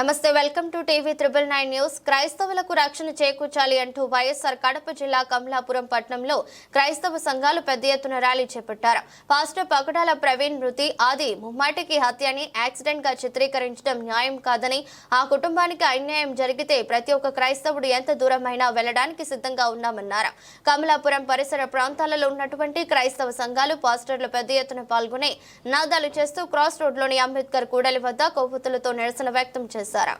నమస్తే welcome to TV triple nine news. క్రైస్తవులకు రక్షణ చేకూర్చాలి అంటూ వైఎస్ఆర్ కడప జిల్లా కమలాపురం పట్టణంలో క్రైస్తవ సంఘాలు పెద్ద ఎత్తున ర్యాలీ చేపట్టారు. పాస్టర్ పగడాల ప్రవీణ్ మృతి ఆది ముమ్మాటికి హత్యని యాక్సిడెంట్గా చిత్రీకరించడం న్యాయం కాదని ఆ కుటుంబానికి అన్యాయం జరిగితే ప్రతి ఒక్క క్రైస్తవుడు ఎంత దూరమైనా వెళ్ళడానికి సిద్ధంగా ఉన్నామన్నారు. కమలాపురం పరిసర ప్రాంతాలలో ఉన్నటువంటి క్రైస్తవ సంఘాలు పాస్టర్లు పెద్ద ఎత్తున పాల్గొని నాదాలు చేస్తూ క్రాస్ రోడ్లోని అంబేద్కర్ కూడలి వద్ద కొవ్వొత్తులతో నిరసన వ్యక్తం చేశారు. చేశారు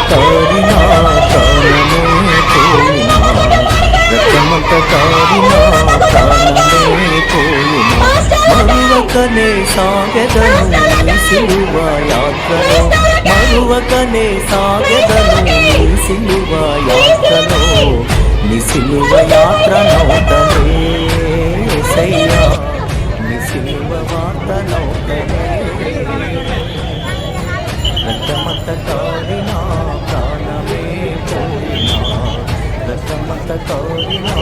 కారినా మరువకనే సాగెదను సిలువ యాత్రలో. నీ సిలువ యాత్ర సయ్యా. నీ సిలువ వార్త నౌతనే రక్తమంత కారినా ప్రాణమే పోయినా. రక్తమంత కారినా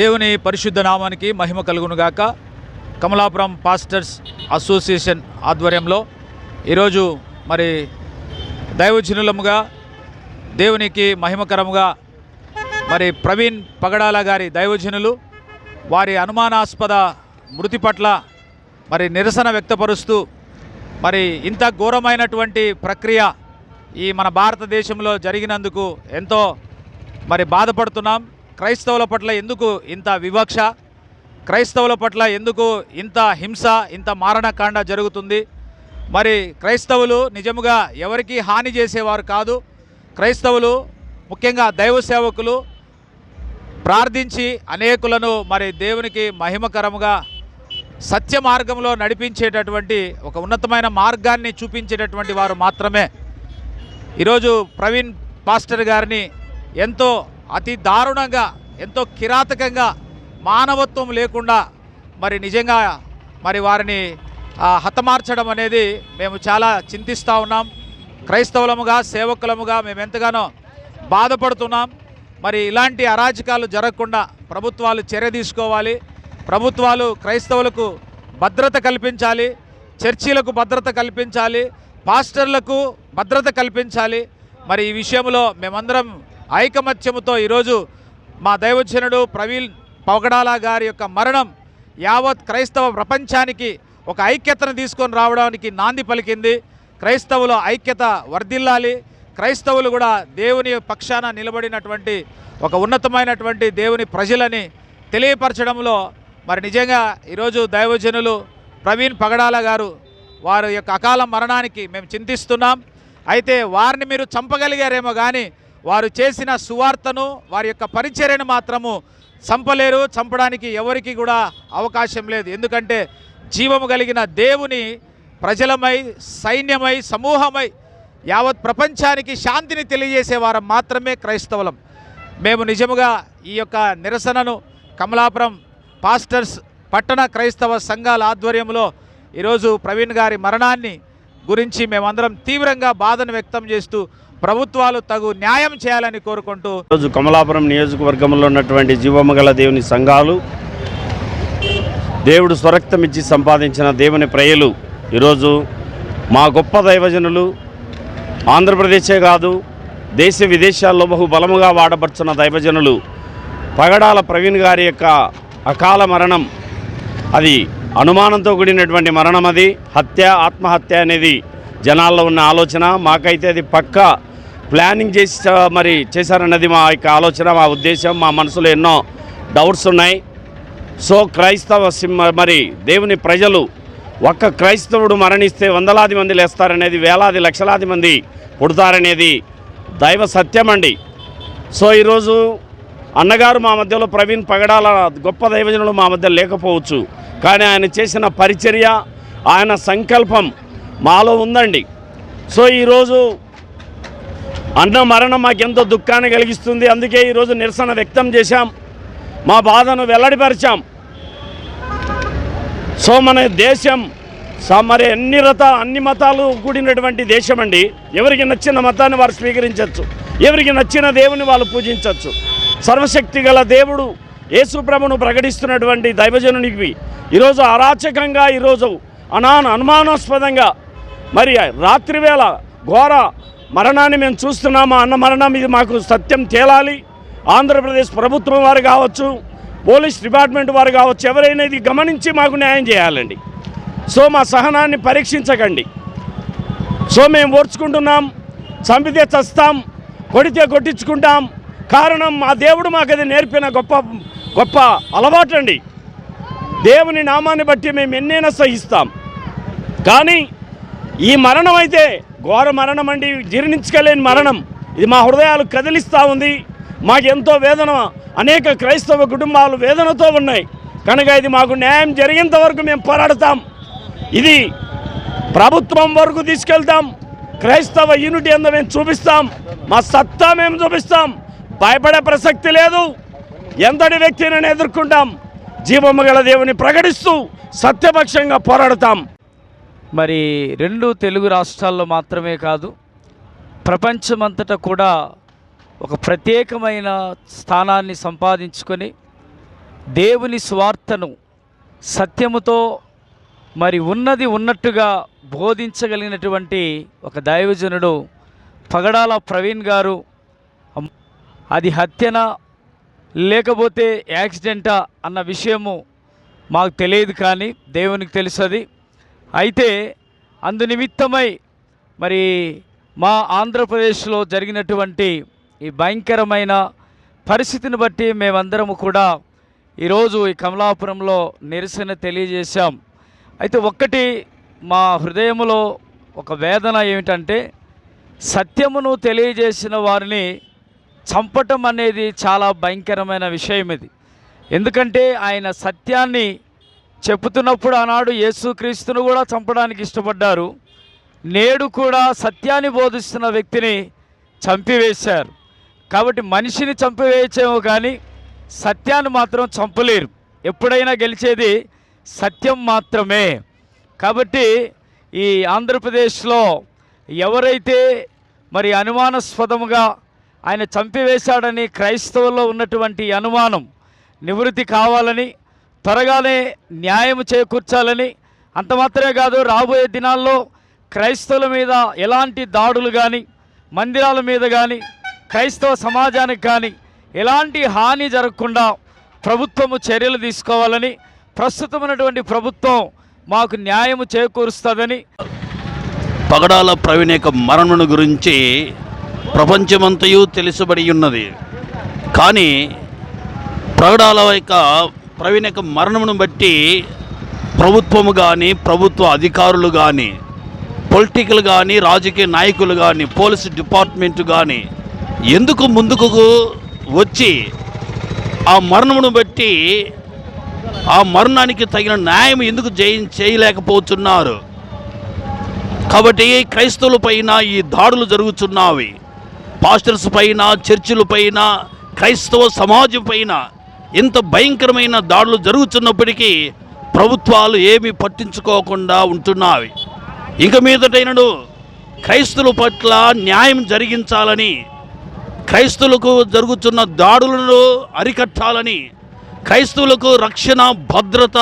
దేవుని పరిశుద్ధ నామానికి మహిమ కలుగునుగాక కమలాపురం పాస్టర్స్ అసోసియేషన్ ఆధ్వర్యంలో ఈరోజు మరి దైవజనులముగా దేవునికి మహిమకరముగా మరి ప్రవీణ్ పగడాల గారి దైవజనులు వారి అనుమానాస్పద మృతి పట్ల మరి నిరసన వ్యక్తపరుస్తూ మరి ఇంత ఘోరమైనటువంటి ప్రక్రియ ఈ మన భారతదేశంలో జరిగినందుకు ఎంతో మరి బాధపడుతున్నాం. క్రైస్తవుల పట్ల ఎందుకు ఇంత వివక్ష? క్రైస్తవుల పట్ల ఎందుకు ఇంత హింస ఇంత మారణకాండ జరుగుతుంది? మరి క్రైస్తవులు నిజముగా ఎవరికీ హాని చేసేవారు కాదు. క్రైస్తవులు ముఖ్యంగా దైవ సేవకులు ప్రార్థించి అనేకులను మరి దేవునికి మహిమకరముగా సత్య మార్గంలో నడిపించేటటువంటి ఒక ఉన్నతమైన మార్గాన్ని చూపించేటటువంటి వారు మాత్రమే. ఈరోజు ప్రవీణ్ పాస్టర్ గారిని ఎంతో అతి దారుణంగా ఎంతో కిరాతకంగా మానవత్వం లేకుండా మరి నిజంగా మరి వారిని హతమార్చడం అనేది మేము చాలా చింతిస్తూ ఉన్నాం. క్రైస్తవులముగా సేవకులముగా మేము ఎంతగానో బాధపడుతున్నాం. మరి ఇలాంటి అరాచకాలు జరగకుండా ప్రభుత్వాలు చర్య తీసుకోవాలి. ప్రభుత్వాలు క్రైస్తవులకు భద్రత కల్పించాలి. చర్చీలకు భద్రత కల్పించాలి. పాస్టర్లకు భద్రత కల్పించాలి. మరి ఈ విషయంలో మేమందరం ఐకమత్యముతో ఈరోజు మా దైవజనుడు ప్రవీణ్ పవగడాల గారి యొక్క మరణం యావత్ క్రైస్తవ ప్రపంచానికి ఒక ఐక్యతను తీసుకొని రావడానికి నాంది పలికింది. క్రైస్తవుల ఐక్యత వర్ధిల్లాలి. క్రైస్తవులు కూడా దేవుని పక్షాన నిలబడినటువంటి ఒక ఉన్నతమైనటువంటి దేవుని ప్రజలని తెలియపరచడంలో మరి నిజంగా ఈరోజు దైవజనులు ప్రవీణ్ పగడాల గారు వారి యొక్క అకాల మరణానికి మేము చింతిస్తున్నాం. అయితే వారిని మీరు చంపగలిగారేమో కానీ వారు చేసిన సువార్తను వారి యొక్క పరిచర్యను మాత్రము చంపలేరు చంపడానికి ఎవరికి కూడా అవకాశం లేదు. ఎందుకంటే జీవము కలిగిన దేవుని ప్రజలమై సైన్యమై సమూహమై యావత్ ప్రపంచానికి శాంతిని తెలియజేసేవారం మాత్రమే క్రైస్తవులం. మేము నిజముగా ఈ యొక్క నిరసనను కమలాపురం పాస్టర్స్ పట్టణ క్రైస్తవ సంఘాల ఆధ్వర్యంలో ఈరోజు ప్రవీణ్ గారి మరణాన్ని గురించి మేమందరం తీవ్రంగా బాధను వ్యక్తం చేస్తూ ప్రభుత్వాలు తగు న్యాయం చేయాలని కోరుకుంటూ ఈరోజు కమలాపురం నియోజకవర్గంలో ఉన్నటువంటి జీవమగల దేవుని సంఘాలు దేవుడు స్వరక్తం ఇచ్చి సంపాదించిన దేవుని ప్రజలు ఈరోజు మా గొప్ప దైవజనులు ఆంధ్రప్రదేశే కాదు దేశ విదేశాల్లో బహు బలముగా వాడబడుచున్న దైవజనులు పగడాల ప్రవీణ్ గారి యొక్క అకాల మరణం అది అనుమానంతో కూడినటువంటి మరణం అది. హత్య ఆత్మహత్య అనేది జనాల్లో ఉన్న ఆలోచన మాకైతే అది పక్కా ప్లానింగ్ చేసి మరి చేశారన్నది మా యొక్క ఆలోచన మా ఉద్దేశం మా మనసులో ఎన్నో డౌట్స్ ఉన్నాయి. సో క్రైస్తవ సింహ మరి దేవుని ప్రజలు ఒక్క క్రైస్తవుడు మరణిస్తే వందలాది మంది లేస్తారనేది వేలాది లక్షలాది మంది పుడతారనేది దైవ సత్యం అండి. సో ఈరోజు అన్నగారు మా మధ్యలో ప్రవీణ్ పగడాల గొప్ప దైవజనులు మా మధ్య లేకపోవచ్చు. కానీ ఆయన చేసిన పరిచర్య ఆయన సంకల్పం మాలో ఉందండి. సో ఈరోజు అన్న మరణం మాకెంతో దుఃఖాన్ని కలిగిస్తుంది. అందుకే ఈరోజు నిరసన వ్యక్తం చేశాం. మా బాధను వెల్లడిపరిచాం. సో మన దేశం మరి అన్ని రత అన్ని మతాలు కూడినటువంటి దేశం అండి ఎవరికి నచ్చిన మతాన్ని వారు స్వీకరించవచ్చు ఎవరికి నచ్చిన దేవుని వాళ్ళు పూజించవచ్చు సర్వశక్తి గల దేవుడు యేసుప్రభును ప్రకటిస్తున్నటువంటి దైవజనునికి ఈరోజు అరాచకంగా ఈరోజు అనాన అనుమానాస్పదంగా మరి రాత్రివేళ ఘోర మరణాన్ని మేము చూస్తున్నామా అన్న మరణం ఇది మాకు సత్యం తేలాలి. ఆంధ్రప్రదేశ్ ప్రభుత్వం వారు కావచ్చు పోలీస్ డిపార్ట్మెంట్ వారు కావచ్చు ఎవరైనా ఇది గమనించి మాకు న్యాయం చేయాలండి. సో మా సహనాన్ని పరీక్షించకండి. సో మేము ఓర్చుకుంటున్నాం చంపితే చస్తాం కొడితే కొట్టించుకుంటాం. కారణం మా దేవుడు మాకు అది నేర్పిన గొప్ప గొప్ప అలవాటు అండి దేవుని నామాన్ని బట్టి మేము ఎన్నైనా సహిస్తాం. కానీ ఈ మరణం అయితే ఘోర మరణం అండి. జీర్ణించుకోలేని మరణం. ఇది మా హృదయాలు కదిలిస్తూ ఉంది. మాకు ఎంతో వేదన. అనేక క్రైస్తవ కుటుంబాలు వేదనతో ఉన్నాయి. కనుక ఇది మాకు న్యాయం జరిగేంత వరకు మేము పోరాడతాం. ఇది ప్రభుత్వం వరకు తీసుకెళ్తాం. క్రైస్తవ యూనిటీ అంతా మేము చూపిస్తాం. మా సత్తా మేము చూపిస్తాం. భయపడే ప్రసక్తి లేదు. ఎంతటి వ్యక్తిని ఎదుర్కొంటాం? జీవము గల దేవుని ప్రకటిస్తూ సత్యపక్షంగా పోరాడతాం. మరి రెండు తెలుగు రాష్ట్రాల్లో మాత్రమే కాదు ప్రపంచమంతటా కూడా ఒక ప్రత్యేకమైన స్థానాన్ని సంపాదించుకొని దేవుని స్వార్థను సత్యముతో మరి ఉన్నది ఉన్నట్టుగా బోధించగలిగినటువంటి ఒక దైవజనుడు పగడాల ప్రవీణ్ గారు. అది హత్యన లేకపోతే యాక్సిడెంటా అన్న విషయము మాకు తెలియదు కానీ దేవునికి తెలుసు అది అయితే అందు నిమిత్తమై మరి మా ఆంధ్రప్రదేశ్లో జరిగినటువంటి ఈ భయంకరమైన పరిస్థితిని బట్టి మేమందరము కూడా ఈరోజు ఈ కమలాపురంలో నిరసన తెలియజేశాం. అయితే ఒక్కటి మా హృదయంలో ఒక వేదన ఏమిటంటే సత్యమును తెలియజేసిన వారిని చంపటం అనేది చాలా భయంకరమైన విషయం ఇది ఎందుకంటే ఆయన సత్యాన్ని చెప్తున్నప్పుడు ఆనాడు యేసుక్రీస్తును కూడా చంపడానికి ఇష్టపడ్డారు. నేడు కూడా సత్యాన్ని బోధిస్తున్న వ్యక్తిని చంపివేశారు. కాబట్టి మనిషిని చంపివేయచ్చేమో కానీ సత్యాన్ని మాత్రం చంపలేరు. ఎప్పుడైనా గెలిచేది సత్యం మాత్రమే. కాబట్టి ఈ ఆంధ్రప్రదేశ్లో ఎవరైతే మరి అనుమానాస్పదముగా ఆయన చంపివేశాడని క్రైస్తవుల్లో ఉన్నటువంటి అనుమానం నివృత్తి కావాలని త్వరగానే న్యాయం చేకూర్చాలని అంత మాత్రమే కాదు రాబోయే దినాల్లో క్రైస్తవుల మీద ఎలాంటి దాడులు కానీ మందిరాల మీద కానీ క్రైస్తవ సమాజానికి కానీ ఎలాంటి హాని జరగకుండా ప్రభుత్వము చర్యలు తీసుకోవాలని ప్రస్తుతమైనటువంటి ప్రభుత్వం మాకు న్యాయం చేకూరుస్తుందని పగడాల ప్రవీణ్ యొక్క మరణను గురించి ప్రపంచమంతయు తెలుసుబడి ఉన్నది. కానీ పగడాల యొక్క ప్రవీణ్ యొక్క మరణమును బట్టి ప్రభుత్వము కానీ ప్రభుత్వ అధికారులు కానీ పొలిటికల్ కానీ రాజకీయ నాయకులు కానీ పోలీసు డిపార్ట్మెంట్ కానీ ఎందుకు ముందుకు వచ్చి ఆ మరణమును బట్టి ఆ మరణానికి తగిన న్యాయం ఎందుకు జయ చేయలేకపోతున్నారు? కాబట్టి క్రైస్తవుల పైన ఈ దాడులు జరుగుతున్నవి పాస్టర్స్ పైన చర్చిల పైన క్రైస్తవ సమాజం పైన ఇంత భయంకరమైన దాడులు జరుగుతున్నప్పటికీ ప్రభుత్వాలు ఏమీ పట్టించుకోకుండా ఉంటున్నావి ఇక మీదటైనడు క్రైస్తుల పట్ల న్యాయం జరిగించాలని క్రైస్తులకు జరుగుతున్న దాడులను అరికట్టాలని క్రైస్తవులకు రక్షణ భద్రత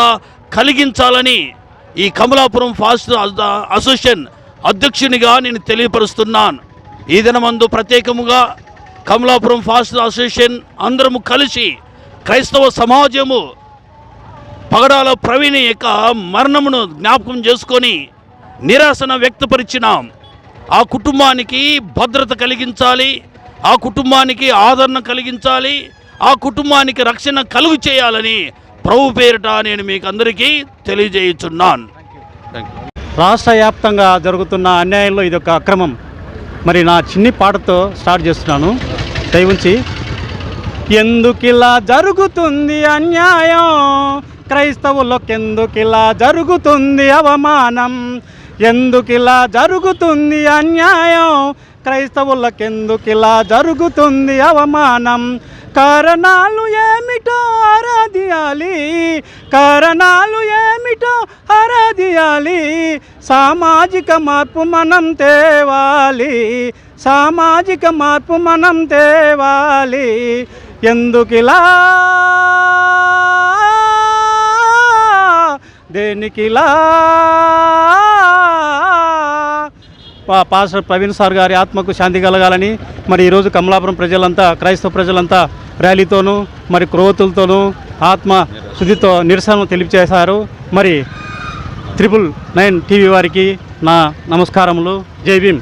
కలిగించాలని ఈ కమలాపురం ఫాస్ట్ అసోసియేషన్ అధ్యక్షునిగా నేను తెలియపరుస్తున్నాను. ఈ దినమందు ప్రత్యేకముగా కమలాపురం ఫాస్ట్ అసోసియేషన్ అందరము కలిసి క్రైస్తవ సమాజము పగడాల ప్రవీణ్ యొక్క మరణమును జ్ఞాపకం చేసుకొని నిరాశన వ్యక్తపరిచినాం. ఆ కుటుంబానికి భద్రత కలిగించాలి ఆ కుటుంబానికి ఆదరణ కలిగించాలి ఆ కుటుంబానికి రక్షణ కలుగు చేయాలని ప్రభు పేరిట నేను మీకు అందరికీ తెలియజేయుచున్నాను. రాష్ట్ర వ్యాప్తంగా జరుగుతున్న అన్యాయంలో ఇది ఒక అక్రమం. మరి నా చిన్ని పాటతో స్టార్ట్ చేస్తున్నాను. దయవుంచి ఎందుకిలా జరుగుతుంది అన్యాయం? క్రైస్తవులకెందుకిలా జరుగుతుంది అవమానం? ఎందుకిలా జరుగుతుంది అన్యాయం? క్రైస్తవులకెందుకిలా జరుగుతుంది అవమానం? కారణాలు ఏమిటో ఆరాధియాలి. కారణాలు ఏమిటో ఆరాధియాలి. సామాజిక మార్పు మనం తేవాలి. సామాజిక మార్పు మనం తేవాలి. ఎందుకిలా? దేనికిలా? పా- పాస్టర్ ప్రవీణ్ సార్ గారి ఆత్మకు శాంతి కలగాలని మరి ఈరోజు కమలాపురం ప్రజలంతా క్రైస్తవ ప్రజలంతా ర్యాలీతోనూ మరి క్రోతులతోనూ ఆత్మ శుద్ధితో నిరసనలు తెలియజేశారు మరి త్రిపుల్ నైన్ టీవీ వారికి నా నమస్కారములు. జై భీమ్.